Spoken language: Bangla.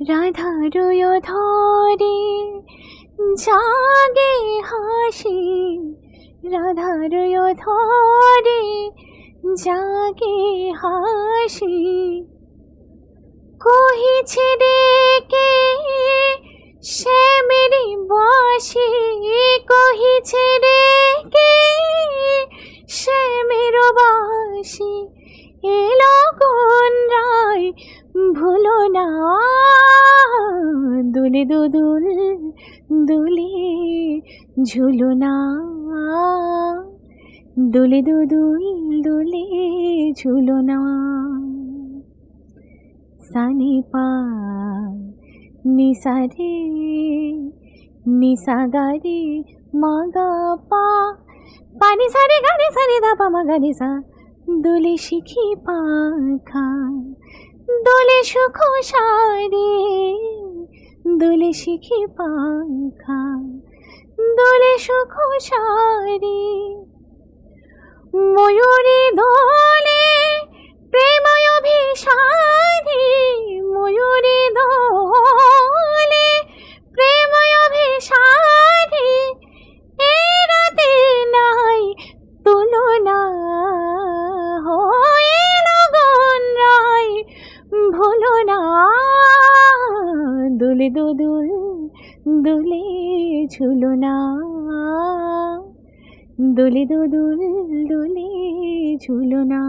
রাধার ধরে জাগে হাসি রাধার ধরে জাগে হাসি। কহিছে ডেকে সে মেরি বাসি? কহিছে ডেকে সে মেরো বাসি? এলো কোন রায় ভুলো না দুদুল দুলে না। দুলে দুদুল দুলে ঝুলো না। সানি পা নিসা রে, নিসা গা রে, মা গা পা। পানি সারে গানে সারে দা পা, মা গা রে সা দোলে শিখি পাখা, দোলে সুখ সারে দোলে শিখি পাখা দোলে সুখ সারে। ময়ূরী দোলে প্রেময় অভিসারে ময়ূরী দোলে প্রেময় অভিসারে এ রাতে নাই তুলনা, হয়ে লগন রায় ভুলো না দুলে দুদুল দুলে ঝুলো না। দুলে দুদুল দুলে ঝুলো না।